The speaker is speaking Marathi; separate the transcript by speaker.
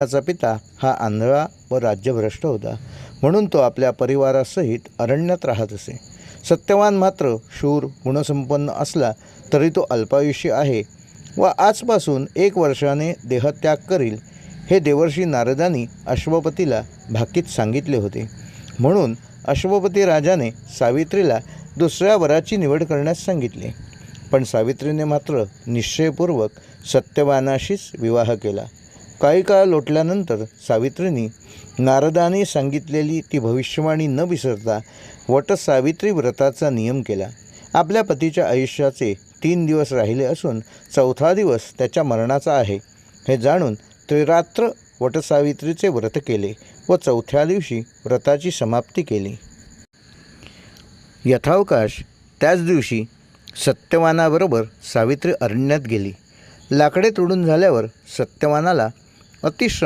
Speaker 1: त्याचा पिता हा आंधळा व राज्यभ्रष्ट होता. म्हणून तो आपल्या परिवारासहित अरण्यात राहत असे. सत्यवान मात्र शूर गुणसंपन्न असला तरी तो अल्पायुष्य आहे व आजपासून एक वर्षाने देहत्याग करील हे देवर्षी नारदानी अश्वपतीला भाकीत सांगितले होते. म्हणून अश्वपती राजाने सावित्रीला दुसऱ्या वराची निवड करण्यास सांगितले. पण सावित्रीने मात्र निश्चयपूर्वक सत्यवानाशीच विवाह केला. काही काळ लोटल्यानंतर सावित्रीनी नारदाने सांगितलेली ती भविष्यवाणी न विसरता वटसावित्री व्रताचा नियम केला. आपल्या पतीच्या आयुष्याचे तीन दिवस राहिले असून चौथा दिवस त्याच्या मरणाचा आहे. हे जाणून त्रिरात्र वटसावित्रीचे व्रत केले व चौथ्या दिवशी व्रताची समाप्ती केली. यथावकाश त्याच दिवशी सत्यवानाबरोबर सावित्री अरण्यात गेली. लाकडे तोडून झाल्यावर सत्यवानाला अतिश्रम.